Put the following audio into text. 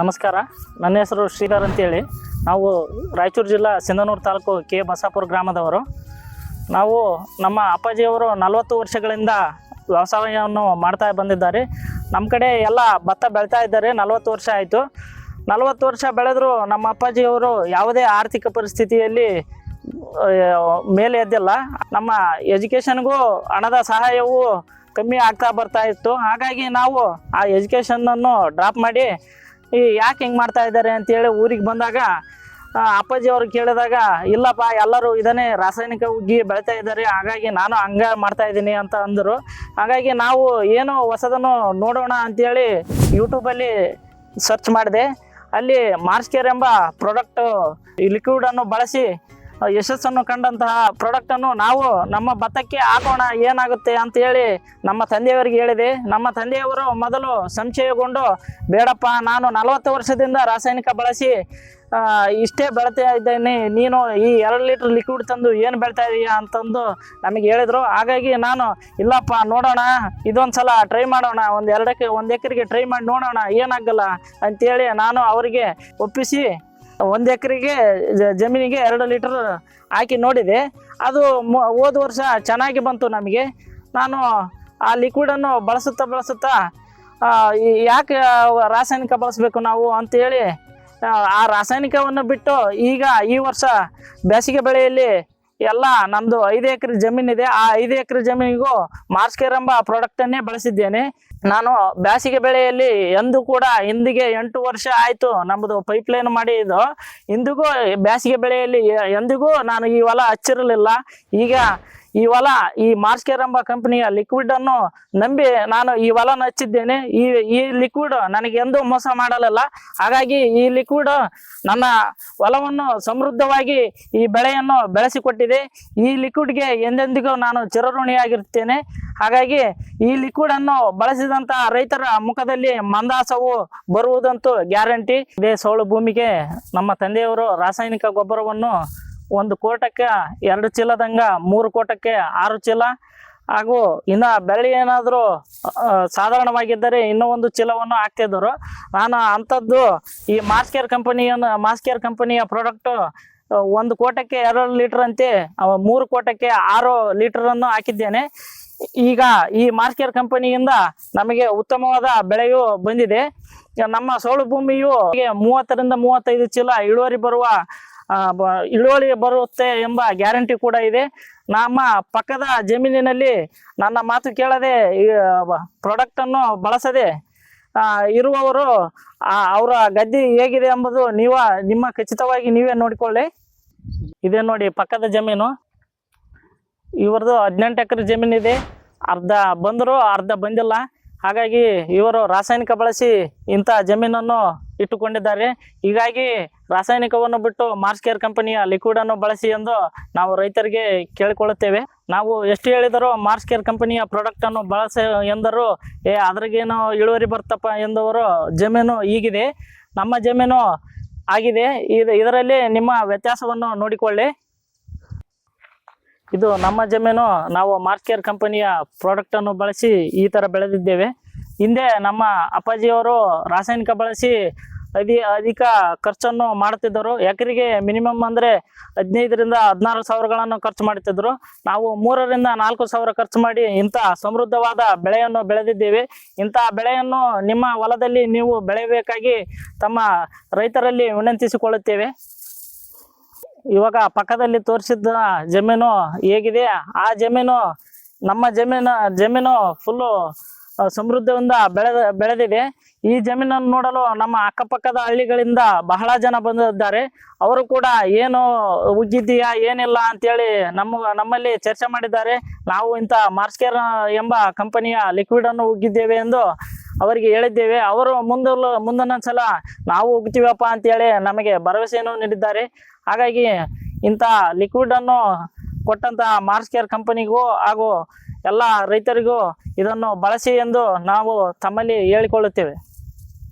ನಮಸ್ಕಾರ. ನನ್ನ ಹೆಸರು ಶ್ರೀಧರ್ ಅಂತೇಳಿ. ನಾವು ರಾಯಚೂರು ಜಿಲ್ಲಾ ಸಿಂಧನೂರು ತಾಲೂಕು ಕೆ ಬಸಾಪುರ ಗ್ರಾಮದವರು. ನಾವು ನಮ್ಮ ಅಪ್ಪಾಜಿಯವರು ನಲವತ್ತು ವರ್ಷಗಳಿಂದ ವ್ಯವಸಾಯವನ್ನು ಮಾಡ್ತಾ ಬಂದಿದ್ದಾರೆ. ನಮ್ಮ ಕಡೆ ಎಲ್ಲ ಭತ್ತ ಬೆಳ್ತಾ ಇದ್ದಾರೆ. ನಲವತ್ತು ವರ್ಷ ಆಯಿತು. ನಲವತ್ತು ವರ್ಷ ಬೆಳೆದರೂ ನಮ್ಮ ಅಪ್ಪಾಜಿಯವರು ಯಾವುದೇ ಆರ್ಥಿಕ ಪರಿಸ್ಥಿತಿಯಲ್ಲಿ ಮೇಲೆ ಎದ್ದಿಲ್ಲ. ನಮ್ಮ ಎಜುಕೇಷನ್ಗೂ ಹಣದ ಸಹಾಯವು ಕಮ್ಮಿ ಆಗ್ತಾ ಬರ್ತಾ ಇತ್ತು. ಹಾಗಾಗಿ ನಾವು ಆ ಎಜುಕೇಷನನ್ನು ಡ್ರಾಪ್ ಮಾಡಿ ಈ ಯಾಕೆ ಹಿಂಗೆ ಮಾಡ್ತಾ ಇದ್ದಾರೆ ಅಂತೇಳಿ ಊರಿಗೆ ಬಂದಾಗ ಅಪ್ಪಾಜಿ ಅವ್ರಿಗೆ ಕೇಳಿದಾಗ, ಇಲ್ಲಪ್ಪ, ಎಲ್ಲರೂ ಇದನ್ನೇ ರಾಸಾಯನಿಕ ಉಗ್ಗಿ ಬೆಳಿತಾ ಇದ್ದಾರೆ ಹಾಗಾಗಿ ನಾನು ಹಂಗ ಮಾಡ್ತಾ ಇದ್ದೀನಿ ಅಂತ ಅಂದರು. ಹಾಗಾಗಿ ನಾವು ಏನೋ ಹೊಸದನ್ನು ನೋಡೋಣ ಅಂತೇಳಿ ಯೂಟ್ಯೂಬಲ್ಲಿ ಸರ್ಚ್ ಮಾಡಿದೆ. ಅಲ್ಲಿ ಮಾರ್ಸ್ಕೇರ್ ಎಂಬ ಪ್ರಾಡಕ್ಟು ಲಿಕ್ವಿಡನ್ನು ಬಳಸಿ ಯಶಸ್ಸನ್ನು ಕಂಡಂತಹ ಪ್ರಾಡಕ್ಟನ್ನು ನಾವು ನಮ್ಮ ಭತ್ತಕ್ಕೆ ಹಾಕೋಣ ಏನಾಗುತ್ತೆ ಅಂತ ಹೇಳಿ ನಮ್ಮ ತಂದೆಯವರಿಗೆ ಹೇಳಿದೆ. ನಮ್ಮ ತಂದೆಯವರು ಮೊದಲು ಸಂಶಯಗೊಂಡು, ಬೇಡಪ್ಪ, ನಾನು ನಲವತ್ತು ವರ್ಷದಿಂದ ರಾಸಾಯನಿಕ ಬಳಸಿ ಇಷ್ಟೇ ಬೆಳಿತಾ ಇದ್ದೇನೆ. ನೀನು ಈ ಎರಡು ಲೀಟ್ರ್ ಲಿಕ್ವಿಡ್ ತಂದು ಏನು ಬೆಳಿತಾ ಇದೀಯಾ? ಅಂತಂದು ನಮಗೆ ಹೇಳಿದರು. ಹಾಗಾಗಿ ನಾನು, ಇಲ್ಲಪ್ಪ, ನೋಡೋಣ. ಇದೊಂದು ಸಲ ಟ್ರೈ ಮಾಡೋಣ. ಒಂದು ಎರಡಕ್ಕೆ, ಒಂದು ಎಕರೆಗೆ ಟ್ರೈ ಮಾಡಿ ನೋಡೋಣ. ಏನಾಗಲ್ಲ? ಅಂತೇಳಿ ನಾನು ಅವರಿಗೆ ಒಪ್ಪಿಸಿ ಒಂದು ಎಕರೆಗೆ ಜಮೀನಿಗೆ ಎರಡು ಲೀಟರ್ ಹಾಕಿ ನೋಡಿದೆ. ಅದು ಹೋದ ವರ್ಷ ಚೆನ್ನಾಗಿ ಬಂತು ನಮಗೆ. ನಾನು ಆ ಲಿಕ್ವಿಡನ್ನು ಬಳಸುತ್ತಾ ಬಳಸುತ್ತಾ ಯಾಕೆ ರಾಸಾಯನಿಕ ಬಳಸಬೇಕು ನಾವು ಅಂತೇಳಿ, ಆ ರಾಸಾಯನಿಕವನ್ನು ಬಿಟ್ಟು ಈಗ ಈ ವರ್ಷ ಬೇಸಿಗೆ ಬೆಳೆಯಲ್ಲಿ ಎಲ್ಲ ನಮ್ಮದು ಐದು ಎಕರೆ ಜಮೀನಿದೆ. ಆ ಐದು ಎಕರೆ ಜಮೀನಿಗೂ ಮಾರ್ಸ್ಕೇರ್ ಎಂಬ ಪ್ರಾಡಕ್ಟನ್ನೇ ಬಳಸಿದ್ದೇನೆ. ನಾನು ಬ್ಯಾಸಿಗೆ ಬೆಳೆಯಲ್ಲಿ ಎಂದು ಕೂಡ ಹಿಂದಿಗೆ ಎಂಟು ವರ್ಷ ಆಯಿತು ನಮ್ಮದು ಪೈಪ್ಲೈನ್ ಇದು. ಇಂದಿಗೂ ಬ್ಯಾಸಿಗೆ ಬೆಳೆಯಲ್ಲಿ ಎಂದಿಗೂ ನಾನು ಈ ಹೊಲ ಹಚ್ಚಿರಲಿಲ್ಲ. ಈಗ ಈ ಹೊಲ, ಈ ಮಾರ್ಸ್ಕೇರ್ ಎಂಬ ಕಂಪನಿಯ ಲಿಕ್ವಿಡ್ ಅನ್ನು ನಂಬಿ ನಾನು ಈ ಹೊಲನ ಹಚ್ಚಿದ್ದೇನೆ. ಈ ಈ ಲಿಕ್ವಿಡ್ ನನಗೆ ಎಂದೂ ಮೋಸ ಮಾಡಲಿಲ್ಲ. ಹಾಗಾಗಿ ಈ ಲಿಕ್ವಿಡ್ ನನ್ನ ಹೊಲವನ್ನು ಸಮೃದ್ಧವಾಗಿ ಈ ಬೆಳೆಯನ್ನು ಬೆಳೆಸಿಕೊಟ್ಟಿದೆ. ಈ ಲಿಕ್ವಿಡ್ಗೆ ಎಂದೆಂದಿಗೂ ನಾನು ಚಿರಋಣಿಯಾಗಿರುತ್ತೇನೆ. ಹಾಗಾಗಿ ಈ ಲಿಕ್ವಿಡ್ ಅನ್ನು ಬಳಸಿದಂತ ರೈತರ ಮುಖದಲ್ಲಿ ಮಂದಾಸವು ಬರುವುದಂತೂ ಗ್ಯಾರಂಟಿ. ಇದೇ ಸೌಳು ಭೂಮಿಗೆ ನಮ್ಮ ತಂದೆಯವರು ರಾಸಾಯನಿಕ ಗೊಬ್ಬರವನ್ನು ಒಂದು ಕೋಟಕ್ಕೆ ಎರಡು ಚೀಲದಂಗ, ಮೂರು ಕೋಟಕ್ಕೆ ಆರು ಚೀಲ. ಹಾಗೂ ಇನ್ನು ಬೆಳ್ಳಿ ಏನಾದರೂ ಸಾಧಾರಣವಾಗಿದ್ದರೆ ಇನ್ನೂ ಒಂದು ಚೀಲವನ್ನು ಹಾಕ್ತಿದ್ದರು ನಾನು ಅಂಥದ್ದು ಈ ಮಾಸ್ಕೇರ್ ಕಂಪನಿಯನ್ನು ಮಾಸ್ಕೇರ್ ಕಂಪನಿಯ ಪ್ರಾಡಕ್ಟು ಒಂದು ಕೋಟಕ್ಕೆ ಎರಡು ಲೀಟರ್ ಅಂತೆ ಮೂರು ಕೋಟಕ್ಕೆ ಆರು ಲೀಟರನ್ನು ಹಾಕಿದ್ದೇನೆ. ಈಗ ಈ ಮಾರ್ಕೇರ್ ಕಂಪನಿಯಿಂದ ನಮಗೆ ಉತ್ತಮವಾದ ಬೆಳೆಯು ಬಂದಿದೆ. ನಮ್ಮ ಸೋಳು ಭೂಮಿಯು ಮೂವತ್ತರಿಂದ ಮೂವತ್ತೈದು ಚೀಲ ಇಳುವರಿ ಬರುವ ಇಳುವರಿ ಬರುತ್ತೆ ಎಂಬ ಗ್ಯಾರಂಟಿ ಕೂಡ ಇದೆ. ನಮ್ಮ ಪಕ್ಕದ ಜಮೀನಿನಲ್ಲಿ ನನ್ನ ಮಾತು ಕೇಳದೆ ಪ್ರಾಡಕ್ಟನ್ನು ಬಳಸದೆ ಇರುವವರು ಅವರ ಗದ್ದೆ ಹೇಗಿದೆ ಎಂಬುದು ನೀವ, ನಿಮ್ಮ ಖಚಿತವಾಗಿ ನೀವೇ ನೋಡಿಕೊಳ್ಳಿ. ಇದೇ ನೋಡಿ ಪಕ್ಕದ ಜಮೀನು. ಇವ್ರದ್ದು ಹದಿನೆಂಟು ಎಕರೆ ಜಮೀನಿದೆ. ಅರ್ಧ ಬಂದರು, ಅರ್ಧ ಬಂದಿಲ್ಲ. ಹಾಗಾಗಿ ಇವರು ರಾಸಾಯನಿಕ ಬಳಸಿ ಇಂಥ ಜಮೀನನ್ನು ಇಟ್ಟುಕೊಂಡಿದ್ದಾರೆ. ಹೀಗಾಗಿ ರಾಸಾಯನಿಕವನ್ನು ಬಿಟ್ಟು ಮಾರ್ಸ್ ಕೇರ್ ಕಂಪನಿಯ ಲಿಕ್ವಿಡನ್ನು ಬಳಸಿ ಎಂದು ನಾವು ರೈತರಿಗೆ ಕೇಳಿಕೊಳ್ಳುತ್ತೇವೆ. ನಾವು ಎಷ್ಟು ಹೇಳಿದರೂ ಮಾರ್ಸ್ ಕೇರ್ ಕಂಪನಿಯ ಪ್ರಾಡಕ್ಟನ್ನು ಬಳಸ ಎಂದರು, ಏ, ಅದ್ರಾಗೇನು ಇಳುವರಿ ಬರ್ತಪ್ಪ ಎಂದವರು ಜಮೀನು ಈಗಿದೆ. ನಮ್ಮ ಜಮೀನು ಆಗಿದೆ. ಇದು, ಇದರಲ್ಲಿ ನಿಮ್ಮ ವ್ಯತ್ಯಾಸವನ್ನು ನೋಡಿಕೊಳ್ಳಿ. ಇದು ನಮ್ಮ ಜಮೀನು, ನಾವು ಮಾರ್ಕೇರ್ ಕಂಪನಿಯ ಪ್ರಾಡಕ್ಟ್ ಅನ್ನು ಬಳಸಿ ಈ ತರ ಬೆಳೆದಿದ್ದೇವೆ. ಹಿಂದೆ ನಮ್ಮ ಅಪ್ಪಾಜಿಯವರು ರಾಸಾಯನಿಕ ಬಳಸಿ ಅಧಿ ಅಧಿಕ ಖರ್ಚನ್ನು ಮಾಡುತ್ತಿದ್ದರು. ಎಕರೆಗೆ ಮಿನಿಮಮ್ ಅಂದ್ರೆ ಹದಿನೈದರಿಂದ ಹದಿನಾರು ಸಾವಿರಗಳನ್ನು ಖರ್ಚು ಮಾಡುತ್ತಿದ್ದರು. ನಾವು ಮೂರರಿಂದ ನಾಲ್ಕು ಸಾವಿರ ಖರ್ಚು ಮಾಡಿ ಇಂಥ ಸಮೃದ್ಧವಾದ ಬೆಳೆಯನ್ನು ಬೆಳೆದಿದ್ದೇವೆ. ಇಂಥ ಬೆಳೆಯನ್ನು ನಿಮ್ಮ ಹೊಲದಲ್ಲಿ ನೀವು ಬೆಳೆಯಬೇಕಾಗಿ ತಮ್ಮ ರೈತರಲ್ಲಿ ವಿನಂತಿಸಿಕೊಳ್ಳುತ್ತೇವೆ. ಇವಾಗ ಪಕ್ಕದಲ್ಲಿ ತೋರಿಸಿದ ಜಮೀನು ಹೇಗಿದೆ? ಆ ಜಮೀನು ನಮ್ಮ ಜಮೀನು ಜಮೀನು ಫುಲ್ಲು ಸಮೃದ್ಧಿಯಿಂದ ಬೆಳೆದ, ಬೆಳೆದಿದೆ. ಈ ಜಮೀನನ್ನು ನೋಡಲು ನಮ್ಮ ಅಕ್ಕಪಕ್ಕದ ಹಳ್ಳಿಗಳಿಂದ ಬಹಳ ಜನ ಬಂದಿದ್ದಾರೆ. ಅವರು ಕೂಡ ಏನು ಉಗ್ಗಿದ್ದೀಯಾ ಏನಿಲ್ಲ ಅಂತೇಳಿ ನಮ್ಮ, ನಮ್ಮಲ್ಲಿ ಚರ್ಚೆ ಮಾಡಿದ್ದಾರೆ. ನಾವು ಇಂಥ ಮಾರ್ಸ್ಕೇರ್ ಎಂಬ ಕಂಪನಿಯ ಲಿಕ್ವಿಡನ್ನು ಉಗ್ಗಿದ್ದೇವೆ ಎಂದು ಅವರಿಗೆ ಹೇಳಿದ್ದೇವೆ. ಅವರು ಮುಂದಲು ಮುಂದಿನ ಸಲ ನಾವು ಉಗ್ತೀವಪ್ಪ ಅಂತೇಳಿ ನಮಗೆ ಭರವಸೆಯನ್ನು ನೀಡಿದ್ದಾರೆ. ಹಾಗಾಗಿ ಇಂಥ ಲಿಕ್ವಿಡನ್ನು ಕೊಟ್ಟಂಥ ಮಾರ್ಸ್ ಕೇರ್ ಕಂಪನಿಗೂ ಹಾಗೂ ಎಲ್ಲ ರೈತರಿಗೂ ಇದನ್ನು ಬಳಸಿ ಎಂದು ನಾವು ತಮ್ಮಲ್ಲಿ ಹೇಳಿಕೊಳ್ಳುತ್ತೇವೆ.